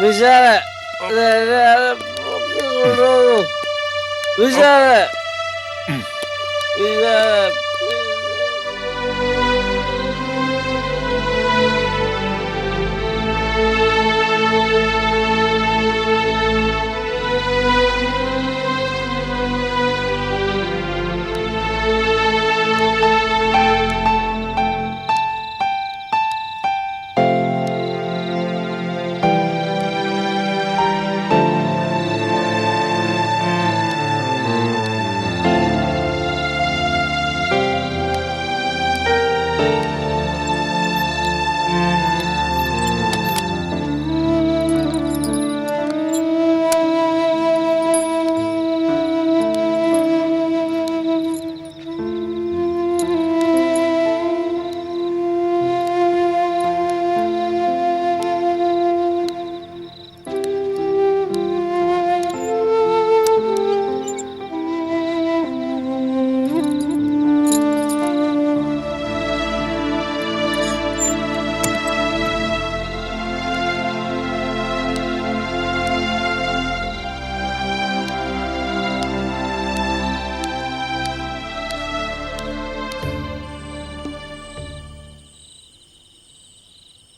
വിശാല വിശാല വിശാല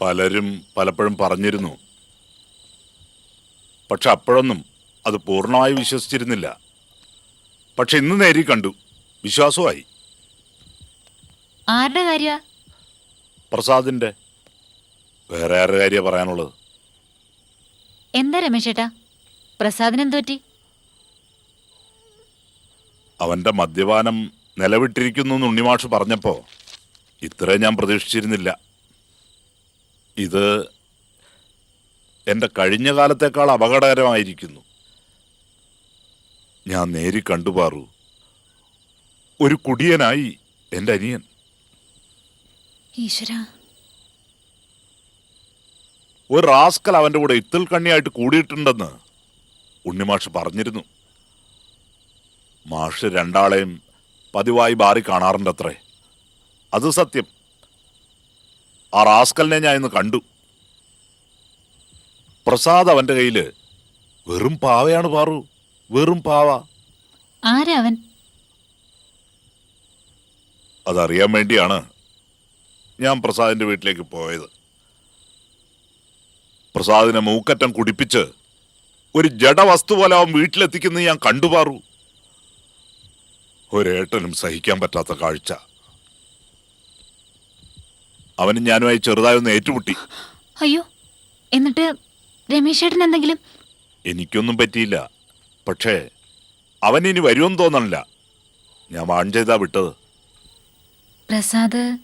പലരും പലപ്പോഴും പറഞ്ഞിരുന്നു. പക്ഷെ അപ്പോഴൊന്നും അത് പൂർണമായി വിശ്വസിച്ചിരുന്നില്ല. പക്ഷെ ഇന്ന് നേരി കണ്ടു. വിശ്വാസമായി. ആരുടെ കാര്യ? പ്രസാദിന്റെ. വേറെ ആരുടെ കാര്യ പറയാനുള്ളത്? എന്താ രമേശേട്ടാ? പ്രസാദിന് അവന്റെ മദ്യപാനം നിലവിട്ടിരിക്കുന്നു എന്ന് ഉണ്ണിമാഷ് പറഞ്ഞപ്പോ ഇത്രേ ഞാൻ പ്രതീക്ഷിച്ചിരുന്നില്ല. ഇത് എന്റെ കഴിഞ്ഞ കാലത്തേക്കാൾ അപകടകരമായിരിക്കുന്നു. ഞാൻ നേരി കണ്ടുപാറു. ഒരു കുടിയനായി എന്റെ അനിയൻ. ഈശ്വര. ഒരു റാസ്കൽ അവന്റെ കൂടെ ഇത്തിൽ കണ്ണിയായിട്ട് കൂടിയിട്ടുണ്ടെന്ന് ഉണ്ണിമാഷ് പറഞ്ഞിരുന്നു. മാഷ് രണ്ടാളെയും പതിവായി ബാറി കാണാറുണ്ടത്രേ. അത് സത്യം. ആ റാസ്കലിനെ ഞാൻ ഇന്ന് കണ്ടു. പ്രസാദ് അവന്റെ കയ്യിൽ വെറും പാവയാണ് പാറു. വെറും പാവ. ആരാ അവൻ? അതറിയാൻ വേണ്ടിയാണ് ഞാൻ പ്രസാദിന്റെ വീട്ടിലേക്ക് പോയത്. പ്രസാദിനെ മൂക്കറ്റം കുടിപ്പിച്ച് ഒരു ജഡവസ്തു പോലെ അവൻ വീട്ടിലെത്തിക്കുന്നത് ഞാൻ കണ്ടുപാറു ഒരേട്ടനും സഹിക്കാൻ പറ്റാത്ത കാഴ്ച. അവനും ഞാനുമായി ചെറുതായി ഒന്ന് ഏറ്റുമുട്ടി. അയ്യോ എന്നിട്ട് രമേശേട്ടൻ എന്തെങ്കിലും? എനിക്കൊന്നും പറ്റിയില്ല. പക്ഷേ അവൻ ഇനി വരുമെന്ന് തോന്നണില്ല. ഞാൻ വാൺ ചെയ്താ വിട്ടത്. പ്രസാദ്.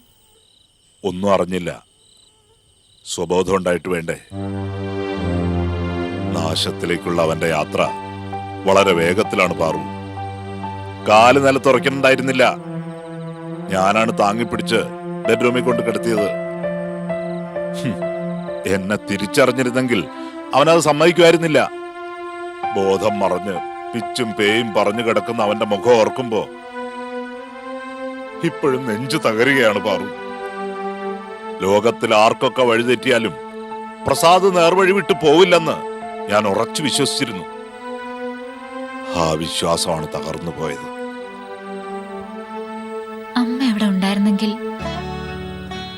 ഒന്നും അറിഞ്ഞില്ല. സ്വബോധം ഉണ്ടായിട്ട് വേണ്ടേ? നാശത്തിലേക്കുള്ള അവന്റെ യാത്ര വളരെ വേഗത്തിലാണ് പാറു. കാൽ നിലത്തുറയ്ക്കുന്നുണ്ടായിരുന്നില്ല ഞാനാണ് താങ്ങിപ്പിടിച്ച് ബെഡ്റൂമിൽ കൊണ്ട് കിടത്തിയത്. എന്നെ തിരിച്ചറിഞ്ഞിരുന്നെങ്കിൽ അവനത് സമ്മതിക്കുമായിരുന്നില്ല. ബോധം മറഞ്ഞ് പിച്ചും പേയും പറഞ്ഞു കിടക്കുന്ന അവന്റെ മുഖം ഓർക്കുമ്പോ ഇപ്പോഴും നെഞ്ചു തകരുകയാണ് പാറു. ലോകത്തിൽ ആർക്കൊക്കെ വഴിതെറ്റിയാലും പ്രസാദ് നേർവഴി വിട്ടു പോവില്ലെന്ന് ഞാൻ ഉറച്ചു വിശ്വസിച്ചിരുന്നു. ആ വിശ്വാസമാണ് തകർന്നു പോയത് അമ്മ അവിടെ ഉണ്ടായിരുന്നെങ്കിൽ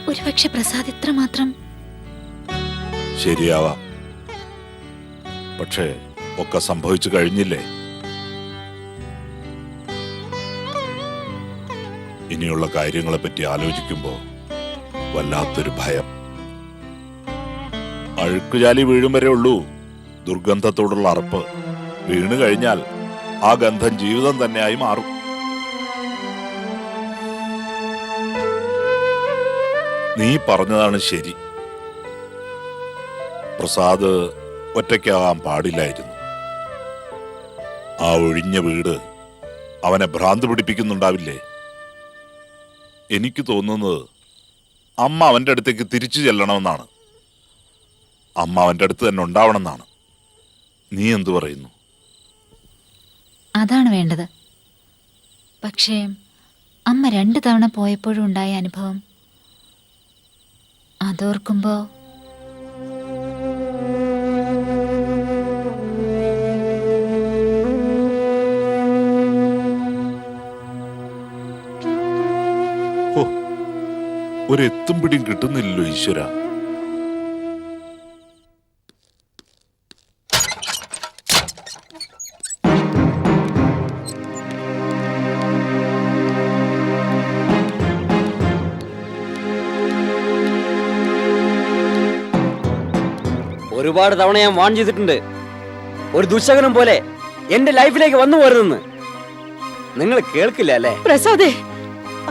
ഒരുപക്ഷെ പ്രസാദ് ഇത്ര മാത്രം ശരിയാവാം. പക്ഷേ ഒക്കെ സംഭവിച്ചു കഴിഞ്ഞില്ലേ? ഇനിയുള്ള കാര്യങ്ങളെ പറ്റി ആലോചിക്കുമ്പോ വല്ലാത്തൊരു ഭയം. അഴുക്കുചാലി വീഴും വരെ ഉള്ളൂ ദുർഗന്ധത്തോടുള്ള അറപ്പ്. വീണു കഴിഞ്ഞാൽ ആ ഗന്ധം ജീവിതം തന്നെയായി മാറും. നീ പറഞ്ഞതാണ് ശരി. പ്രസാദ് ഒറ്റയ്ക്കാകാൻ പാടില്ലായിരുന്നു. ആ ഒഴിഞ്ഞ വീട് അവനെ ഭ്രാന്ത് പിടിപ്പിക്കുന്നുണ്ടാവില്ലേ? എനിക്ക് തോന്നുന്നത് അമ്മ അവന്റെ അടുത്തേക്ക് തിരിച്ചു ചെല്ലണമെന്നാണ്. അമ്മ അവന്റെ അടുത്ത് തന്നെ ഉണ്ടാവണമെന്നാണ്. നീ എന്തു പറയുന്നു? അതാണ് വേണ്ടത്. പക്ഷേ അമ്മ രണ്ട് തവണ പോയപ്പോഴും ഉണ്ടായ അനുഭവം അതോർക്കുമ്പോ ഒരു എത്തും പിടിയും കിട്ടുന്നില്ലല്ലോ ഈശ്വര. ഒരുപാട് തവണ ഞാൻ വാൺ ചെയ്തിട്ടുണ്ട്. ഒരു ദുശകനം പോലെ എന്റെ ലൈഫിലേക്ക് വന്നു പോരുതെന്ന്. നിങ്ങൾ കേൾക്കില്ല അല്ലേ? പ്രസാദേ.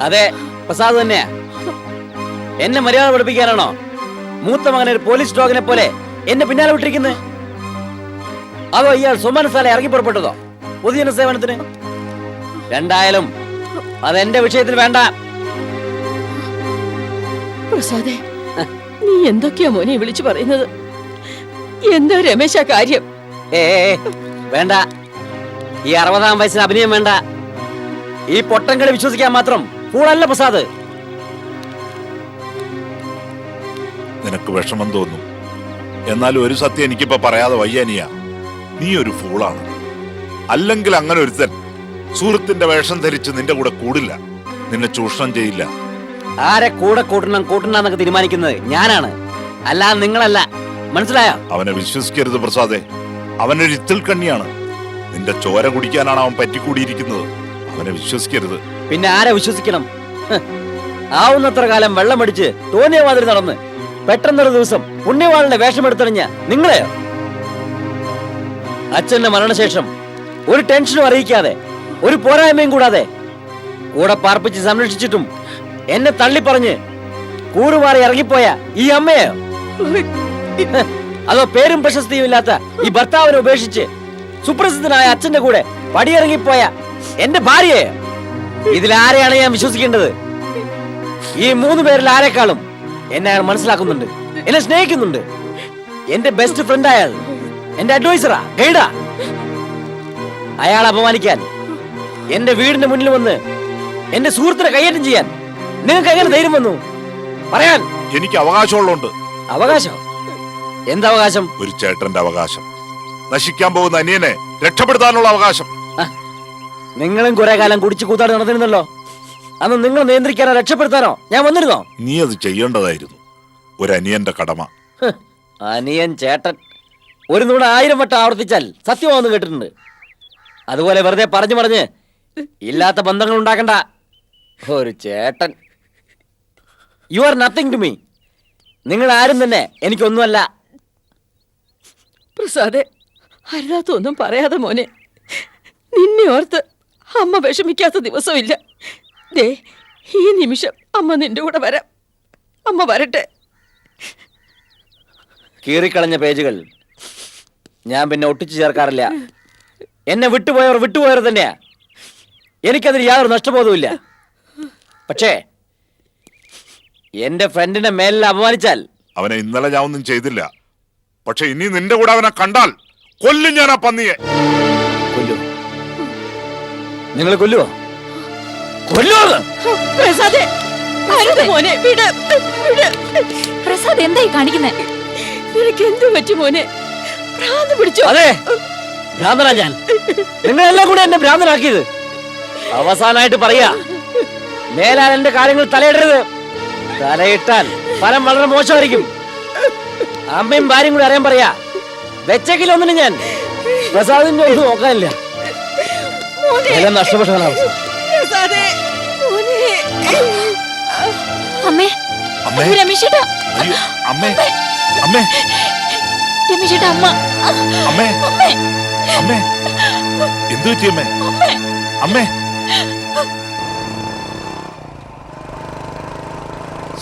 അതെ പ്രസാദ് തന്നെയാ. എന്നെ മര്യാദ പഠിപ്പിക്കാനാണോ? മൂത്ത മകനെ ഒരു പോലീസ് ഡോഗിനെ പോലെ എന്നെ പിന്നാലെ വിട്ടിരിക്കുന്നത് അതോ ഇയാൾ സുമനസാല ഇറങ്ങി പുറപ്പെട്ടതോ? പൊതുജന സേവനത്തിന്? രണ്ടായാലും അതെന്റെ വിഷയത്തിൽ വേണ്ട. പ്രസാദേ നീ എന്തൊക്കെയാ മോനെ വിളിച്ചു പറയുന്നത്? എന്താ രമേശ കാര്യം. ഏ വേണ്ട. ഈ അറുപതാം വയസ്സിന് അഭിനയം വേണ്ട. ഈ പൊട്ടങ്കളി വിശ്വസിക്കാൻ മാത്രം കൂടല്ല പ്രസാദ്. നിനക്ക് വിഷമം തോന്നും. എന്നാൽ ഒരു സത്യം എനിക്കിപ്പോ പറയാതെ വയ്യാനിയ നീ ഒരു ഫൂളാണ് അല്ലെങ്കിൽ അങ്ങനെ ഒരുത്തൻ സുഹൃത്തിന്റെ വേഷം ധരിച്ച് നിന്റെ കൂടെ കൂടില്ല. നിന്നെ ചൂഷണം ചെയ്യില്ല. ആരെ കൂടെ കൂട്ടണം കൂട്ടണ്ടെന്നൊക്കെ തീരുമാനിക്കുന്നത് ഞാനാണ്. അല്ലാതെ നിങ്ങളല്ല. മനസ്സിലായോ? അവനെ വിശ്വസിക്കരുത് പ്രസാദേ. അവനൊരു ഇത്തിൽ കണ്ണിയാണ്. നിന്റെ ചോര കുടിക്കാനാണ് അവൻ പറ്റിക്കൂടിയിരിക്കുന്നത്. അവനെ വിശ്വസിക്കരുത്. പിന്നെ ആരെ വിശ്വസിക്കണം? ഹ്. ആവുന്നത്ര കാലം വെള്ളമടിച്ച് തോന്നിയ മാതിരി നടന്ന് പെട്ടെന്നൊരു ദിവസം പുണ്യവാളിന്റെ വേഷമെടുത്തണിഞ്ഞ നിങ്ങളെ അച്ഛന്റെ മരണശേഷം ഒരു ടെൻഷനും അറിയിക്കാതെ ഒരു പോരായ്മയും കൂടാതെ കൂടെ പാർപ്പിച്ച് സംരക്ഷിച്ചിട്ടും എന്നെ തള്ളിപ്പറഞ്ഞ് കൂടുമാറി ഇറങ്ങിപ്പോയ ഈ അമ്മയോ. അതോ പേരും പ്രശസ്തിയും ഇല്ലാത്ത ഈ ഭർത്താവിനെ ഉപേക്ഷിച്ച് സുപ്രസിദ്ധനായ അച്ഛന്റെ കൂടെ പടിയിറങ്ങിപ്പോയ എന്റെ ഭാര്യയെ? ഇതിലാരെയാണ് ഞാൻ വിശ്വസിക്കേണ്ടത്? ഈ മൂന്ന് പേരിൽ ആരെക്കാളും എന്നെ അയാൾ മനസ്സിലാക്കുന്നുണ്ട് എന്നെ സ്നേഹിക്കുന്നുണ്ട്. എന്റെ ബെസ്റ്റ് ഫ്രണ്ട് അയാൾ എന്റെ അഡ്വൈസറാ ഗൈഡാ അയാൾ അപമാനിക്കാൻ എന്റെ വീടിന്റെ മുന്നിൽ വന്ന് എന്റെ സുഹൃത്തിനെ കൈയേറ്റം ചെയ്യാൻ നിങ്ങൾക്ക് എങ്ങനെ ധൈര്യം വന്നു? പറയാൻ. എനിക്ക് അവകാശമുള്ളതുണ്ട്. അവകാശം? എന്തവകാശം? ഒരു ചേട്ടന്റെ അവകാശം. നശിക്കാൻ പോകുന്ന അനിയനെ രക്ഷപ്പെടുത്താനുള്ള അവകാശം. നിങ്ങളും കുറെ കാലം കുടിച്ചു കൂത്താട് നടന്നിരുന്നല്ലോ. അന്ന് നിങ്ങൾ നിയന്ത്രിക്കാനോ രക്ഷപ്പെടുത്താനോ ഞാൻ വന്നിരുന്നോ? നീ അത് ചെയ്യേണ്ടതായിരുന്നു. ഒരു അനിയന്റെ കടമ. ഹ്, അനിയൻ ചേട്ടൻ ഒരു നൂടെ ആയിരം വട്ടം ആവർത്തിച്ചാൽ സത്യമാവെന്ന് കേട്ടിട്ടുണ്ട്. അതുപോലെ വെറുതെ പറഞ്ഞു പറഞ്ഞ് ഇല്ലാത്ത ബന്ധങ്ങൾ ഉണ്ടാക്കണ്ട. ഒരു ചേട്ടൻ. You are nothing to me നിങ്ങൾ ആരും തന്നെ എനിക്കൊന്നുമല്ല. പ്രസാദേ അരുതാത്തൊന്നും പറയാതെ മോനെ. നിന്നെ ഓർത്ത് അമ്മ വിഷമിക്കാത്ത ദിവസമില്ല. ദേ ഈ നിമിഷം അമ്മ നിന്റെ കൂടെ വരാം. അമ്മ വരട്ടെ. കീറിക്കളഞ്ഞ പേജുകൾ ഞാൻ പിന്നെ ഒട്ടിച്ചു ചേർക്കാറില്ല. എന്നെ വിട്ടുപോയവർ വിട്ടുപോയവർ തന്നെയാ. എനിക്കതിൽ യാതൊരു നഷ്ടബോധവുമില്ല. പക്ഷേ എന്റെ ഫ്രണ്ടിനെ മേലിൽ അപമാനിച്ചാൽ അവനെ ഇന്നലെ ഞാൻ ഒന്നും ചെയ്തില്ല. പക്ഷെ ഇനി നിന്റെ കൂടെ അവനെ കണ്ടാൽ കൊല്ലും ഞാൻ ആ പന്നിയെ. നിങ്ങളെ നിങ്ങൾ കൊല്ലുവോ കൊല്ലുവോ പ്രസാദേ അരുത് മോനെ വിട് വിട്. പ്രസാദ് എന്തായി കാണിക്കുന്നേ? നിനക്ക് എന്തു പറ്റി മോനെ? ഭ്രാന്ത് പിടിച്ചോ? അതെ ഭ്രാന്തനാ ഞാൻ നിങ്ങളെല്ലാം കൂടെ എന്നെ ഭ്രാന്തനാക്കിയത് അവസാനമായിട്ട് പറയാ മേലാൽ എന്റെ കാര്യങ്ങൾ തലയിടരുത്. തലയിട്ടാൽ ഫലം വളരെ മോശമായിരിക്കും. അമ്മയും ഭാര്യയും കൂടി അറിയാൻ പറയാ. വെച്ചെങ്കിലൊന്നിനും ഞാൻ പ്രസാദിന്റെ ഒന്നും നോക്കാനില്ല. എല്ലാം നഷ്ടപ്പെട്ടതാണ് അവസ്ഥ അമ്മേ. അമ്മേ. രമേശേട്ടാ. അമ്മേ. അമ്മേ. രമേശേട്ടാ അമ്മ. അമ്മേ. അമ്മേ. അമ്മേ. എന്തു പറ്റി അമ്മേ. അമ്മേ.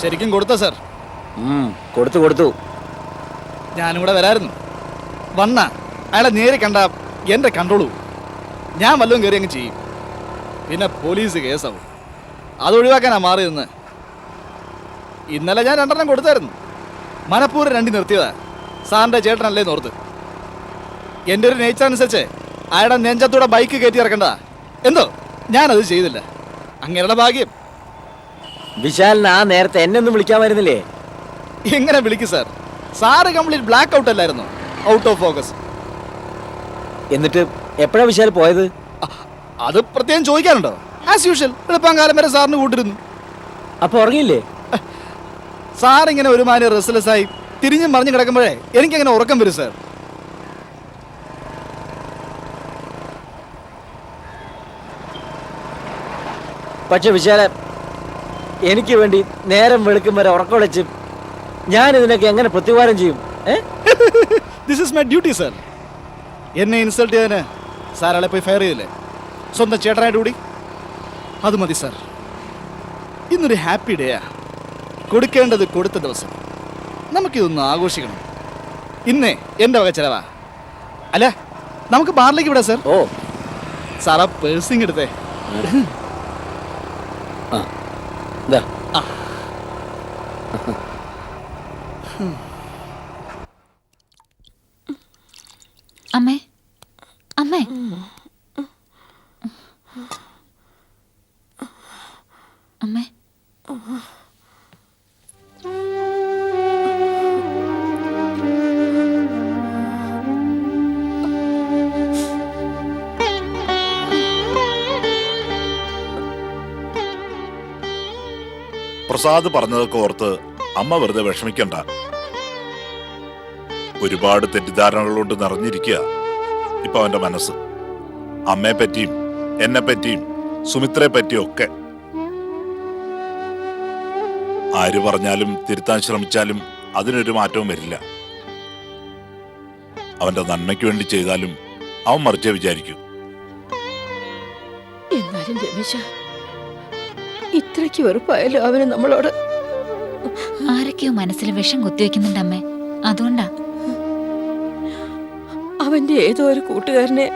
ശരിക്കും കൊടുത്ത സർ? ഉം, കൊടുത്തു കൊടുത്തു. ഞാനും കൂടെ വരായിരുന്നു. വന്ന അയാളെ നേരെ കണ്ട എന്റെ കണ്ടോളൂ ഞാൻ വല്ലതും കയറി അങ്ങ് ചെയ്യും. പിന്നെ പോലീസ് കേസാവും. അത് ഒഴിവാക്കാനാ മാറി നിന്ന് ഇന്നലെ ഞാൻ രണ്ടെണ്ണം കൊടുത്തായിരുന്നു. മനപ്പൂർവം രണ്ടി നിർത്തിയതാ. സാറിന്റെ ചേട്ടനല്ലേ നോർത്ത് എന്റെ ഒരു നേച്ചർ അനുസരിച്ച് അയാളുടെ നെഞ്ചത്തൂടെ ബൈക്ക് കയറ്റി ഇറക്കണ്ടതാ. എന്തോ? ഞാനത് ചെയ്തില്ല. അങ്ങനെയുള്ള ഭാഗ്യം. വിശാലിന് ആ നേരത്തെ എന്നെ ഒന്നും വിളിക്കാമായിരുന്നില്ലേ എങ്ങനെ വിളിക്കും sir? Sir complete black out അല്ലായിരുന്നു. ഔട്ട് ഓഫ് ഫോക്കസ് എന്നിട്ട് എപ്പോഴാണ് വിശാൽ പോയത്? അത് പ്രത്യേകം ചോദിക്കാനുണ്ടോ? ആസ് യൂഷ്വൽ എളുപ്പം കാലം വരെ സാറിന് കൂട്ടിരുന്നു. അപ്പോൾ ഉറങ്ങിയില്ലേ? സാർ ഇങ്ങനെ ഒരുമാതിരി റെസ്ലെസ് ആയി തിരിഞ്ഞും മറിഞ്ഞു കിടക്കുമ്പോഴേ എനിക്കങ്ങനെ ഉറക്കം വരും സാർ. പക്ഷെ വിശാല എനിക്ക് വേണ്ടി നേരം വെളുക്കും വരെ ഉറക്കം വിളിച്ച് ഞാൻ ഇതിനൊക്കെ എങ്ങനെ പ്രതിവാരം ചെയ്യും? This is my duty sir എന്നെ ഇൻസൾട്ട് ചെയ്യാന് സാറാളെ പോയി ഫയർ ചെയ്തില്ലേ? സ്വന്തം ചേട്ടനായിട്ട് കൂടി? അത് മതി സാർ ഇന്നൊരു ഹാപ്പി ഡേയാ കൊടുക്കേണ്ടത് കൊടുത്ത ദിവസം. നമുക്കിതൊന്ന് ആഘോഷിക്കണം. ഇന്നേ എന്റെ വക ചിലവാ. അല്ല നമുക്ക് ബാറിലേക്ക് വിടാം സാർ ഓ. സാറാ പേഴ്സിങ് എടുത്തേ. ഇതാ അമ്മേ അമ്മേ. അമ്മേ. പ്രസാദ് പറഞ്ഞതൊക്കെ ഓർത്ത് അമ്മ വെറുതെ വിഷമിക്കണ്ട. ഒരുപാട് തെറ്റിദ്ധാരണകളോട് നിറഞ്ഞിരിക്കുക ഇപ്പൊ അവന്റെ മനസ്സ്. അമ്മയെ പറ്റിയും എന്നെ പറ്റിയും സുമിത്രയെ പറ്റിയും ഒക്കെ. ആര് പറഞ്ഞാലും തിരുത്താൻ ശ്രമിച്ചാലും അതിനൊരു മാറ്റവും വരില്ല. അവന്റെ നന്മയ്ക്ക് വേണ്ടി ചെയ്താലും അവൻ മറിച്ചേ വിചാരിക്കും. എന്നാലും രമേശ ഇത്രയ്ക്ക് വെറുപ്പായാലും അവന് നമ്മളോട് ആരൊക്കെയോ മനസ്സിൽ വിഷം കുത്തിവെക്കുന്നുണ്ട് അമ്മേ. അതുകൊണ്ടാ. അവന്റെ ഏതോ ഒരു കൂട്ടുകാരനെ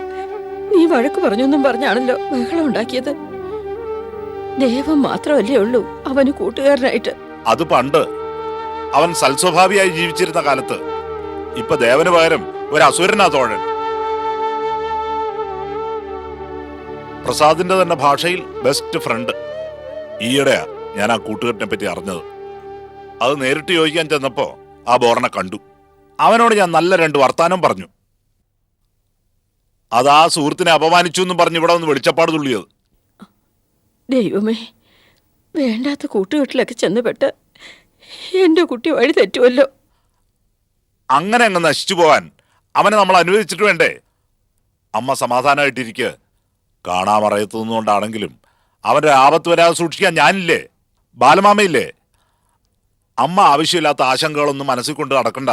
നീ വഴക്ക് പറഞ്ഞൊന്നും പറഞ്ഞാണല്ലോ ബഹളം ഉണ്ടാക്കിയത്. ദേവം മാത്രമല്ലേ ഉള്ളൂ അവന് കൂട്ടുകാരനായിട്ട്. അത് പണ്ട് അവൻ സൽസ്വഭാവിയായി ജീവിച്ചിരുന്ന കാലത്ത്. ഇപ്പൊ ദേവന് പകരം ഒരു അസുരനാ തോഴൻ. പ്രസാദിന്റെ തന്നെ ഭാഷയിൽ ബെസ്റ്റ് ഫ്രണ്ട്. ഈയിടെയാ ഞാൻ ആ കൂട്ടുകെട്ടിനെ പറ്റി അറിഞ്ഞത്. അത് നേരിട്ട് ചോദിക്കാൻ ചെന്നപ്പോ ആ ബോറിനെ കണ്ടു. അവനോട് ഞാൻ നല്ല രണ്ട് വർത്താനം പറഞ്ഞു. അത് ആ സുഹൃത്തിനെ അപമാനിച്ചു എന്ന് പറഞ്ഞ് ഇവിടെ ഒന്ന് വെളിച്ചപ്പാട് തുള്ളിയത്. ദൈവമേ വേണ്ടാത്ത കൂട്ടുകെട്ടിലൊക്കെ ചെന്നുപെട്ട് എന്റെ കുട്ടി വഴി തെറ്റുമല്ലോ അങ്ങനെ അങ്ങ് നശിച്ചു പോവാൻ അവനെ നമ്മൾ അനുവദിച്ചിട്ട് വേണ്ടേ? അമ്മ സമാധാനമായിട്ടിരിക്കുക കാണാമറയത്തുനിന്നുകൊണ്ടാണെങ്കിലും അവന്റെ ആപത്ത് വരാതെ സൂക്ഷിക്കാൻ ഞാനില്ലേ? ബാലമാമയില്ലേ? അമ്മ ആവശ്യമില്ലാത്ത ആശങ്കകളൊന്നും മനസ്സിൽ കൊണ്ട് നടക്കണ്ട.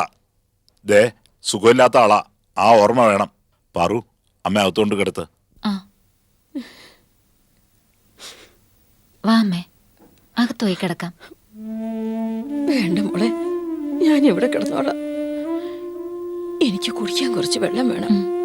ദേ സുഖമില്ലാത്ത ആളാ. ആ ഓർമ്മ വേണം. പറു അമ്മ അകത്തോണ്ട് കിടത്ത് ആ. വാ അമ്മേ. അകത്തുപോയി കിടക്കാം. വേണ്ട മോളെ. ഞാൻ ഇവിടെ കിടന്നോളാം. എനിക്ക് കുടിക്കാൻ കുറച്ച് വെള്ളം വേണം.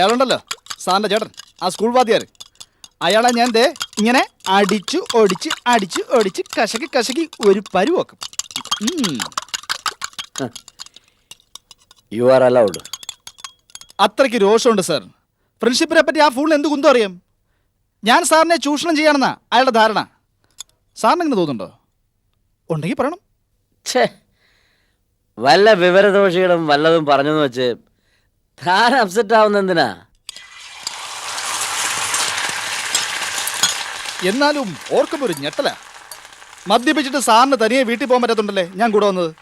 അയാളുണ്ടല്ലോ സാറിന്റെ ചേട്ടൻ ആ സ്കൂൾ വാദ്യാർ അയാളെ ഞാൻ ദേ ഇങ്ങനെ അടിച്ചു ഒടിച്ച് അടിച്ചു ഒടിച്ച് കശക്കി കശക്കി ഒരു പരുവാക്കും യു ആർ അലൗഡ് അത്രയ്ക്ക് രോഷമുണ്ട് സാർ ഫ്രണ്ട്ഷിപ്പിനെ പറ്റി ആ ഫൂളിന് എന്ത് കുന്തം അറിയാം? ഞാൻ സാറിനെ ചൂഷണം ചെയ്യണമെന്നാ അയാളുടെ ധാരണ. സാറിന് എങ്ങനെ തോന്നുന്നുണ്ടോ? ഉണ്ടെങ്കിൽ പറയണം. ഛേ. വല്ല വിവരദോഷികളും വല്ലതും പറഞ്ഞെന്ന് വെച്ച് താൻ അപ്സെറ്റ് ആവുന്ന എന്തിനാ എന്നാലും ഓർക്കുമ്പോൾ ഒരു ഞെട്ടല. മദ്യപിച്ചിട്ട് സാറിന് തനിയെ വീട്ടിൽ പോകാൻ പറ്റത്തുണ്ടല്ലേ ഞാൻ കൂടെ വന്നത്?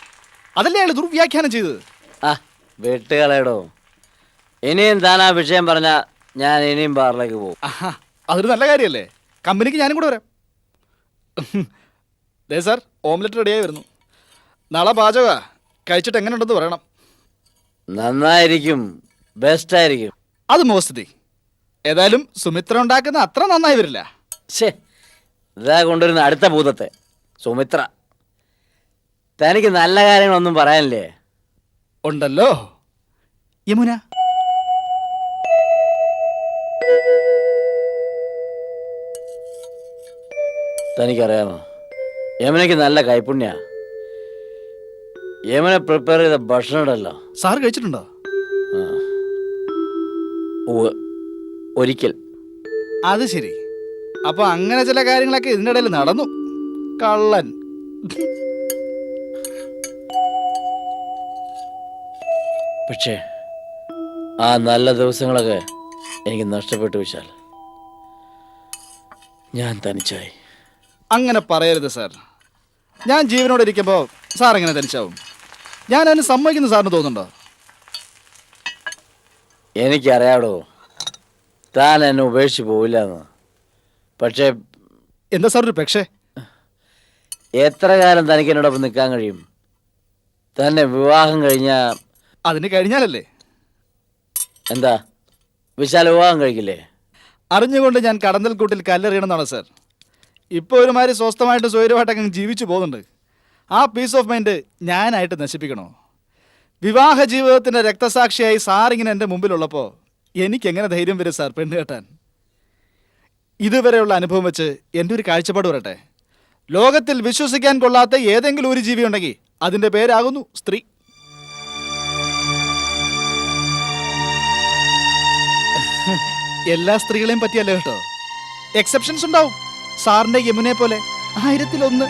അതല്ലേ അയാൾ ദുർവ്യാഖ്യാനം ചെയ്തത്? ആ വെട്ടുകളയടോ. ഇനിയും താൻ ആ വിഷയം പറഞ്ഞ ഞാൻ ഇനിയും ബാറിലേക്ക് പോകും. ആഹാ അതൊരു നല്ല കാര്യമല്ലേ കമ്പനിക്ക് ഞാനും കൂടെ വരാം. ദേ സാർ ഓംലെറ്റ് റെഡിയായി വരുന്നു. നാളെ പാചക. കഴിച്ചിട്ട് എങ്ങനെയുണ്ടെന്ന് പറയണം. നന്നായിരിക്കും. ബെസ്റ്റ് ആയിരിക്കും. അത് മോസ്തി. ഏതായാലും സുമിത്ര ഉണ്ടാക്കുന്ന അത്ര നന്നായി വരില്ല. ശേ ഇതാ കൊണ്ടുവരുന്ന അടുത്ത ഭൂതത്തെ. സുമിത്ര. തനിക്ക് നല്ല കാര്യങ്ങളൊന്നും പറയാനില്ലേ? ഉണ്ടല്ലോ. യമുന. തനിക്കറിയാമോ? യമുനയ്ക്ക് നല്ല കൈപ്പുണ്യ. യമുന പ്രിപ്പയർ ചെയ്ത ഭക്ഷണം ഉണ്ടല്ലോ സാർ കഴിച്ചിട്ടുണ്ടോ. ഒരിക്കൽ. അത് ശരി. അപ്പൊ അങ്ങനെ ചില കാര്യങ്ങളൊക്കെ ഇതിന്റെ ഇടയിൽ നടന്നു. കള്ളൻ. പക്ഷേ ആ നല്ല ദിവസങ്ങളൊക്കെ എനിക്ക് നഷ്ടപ്പെട്ടു വിശാൽ ഞാൻ തനിച്ചായി. അങ്ങനെ പറയരുത് സാർ. ഞാൻ ജീവനോടെ ഇരിക്കുമ്പോൾ സാർ എങ്ങനെ തനിച്ചാവും. ഞാൻ അതിന് സമ്മതിക്കുന്ന സാറിന് തോന്നുന്നുണ്ടോ? എനിക്കറിയാടോ താൻ എന്നെ ഉപേക്ഷിച്ച് പോവില്ല എന്ന് പക്ഷേ എന്താ സാർ ഒരു പക്ഷേ എത്ര കാലം തനിക്ക് എന്നോടൊപ്പം നിൽക്കാൻ കഴിയും? തന്നെ വിവാഹം കഴിഞ്ഞ അതിന് കഴിഞ്ഞാലല്ലേ? എന്താ? വിശാല വിവാഹം കഴിക്കില്ലേ? അറിഞ്ഞുകൊണ്ട് ഞാൻ കടന്നൽ കൂട്ടിൽ കല്ലെറിയണമെന്നാണ് സാർ? ഇപ്പോൾ ഒരുമാതിരി സ്വസ്ഥമായിട്ട് സ്വൈരമായിട്ടൊക്കെ അങ്ങ് ജീവിച്ചു പോകുന്നുണ്ട്. ആ പീസ് ഓഫ് മൈൻഡ് ഞാനായിട്ട് നശിപ്പിക്കണോ? വിവാഹ ജീവിതത്തിന്റെ രക്തസാക്ഷിയായി സാർ ഇങ്ങനെ എന്റെ മുമ്പിലുള്ളപ്പോൾ എനിക്ക് എങ്ങനെ ധൈര്യം വരും സാർ പെണ്ണ് കെട്ടാൻ? ഇതുവരെയുള്ള അനുഭവം വെച്ച് എന്റെ ഒരു കാഴ്ചപ്പാട് വരട്ടെ. ലോകത്തിൽ വിശ്വസിക്കാൻ കൊള്ളാത്ത ഏതെങ്കിലും ഒരു ജീവി ഉണ്ടെങ്കിൽ അതിന്റെ പേരാകുന്നു സ്ത്രീ. എല്ലാ സ്ത്രീകളെയും പറ്റിയല്ല കേട്ടോ? എക്സെപ്ഷൻസ് ഉണ്ടാവും. സാറിന്റെ യമുനെ പോലെ ആയിരത്തിലൊന്ന്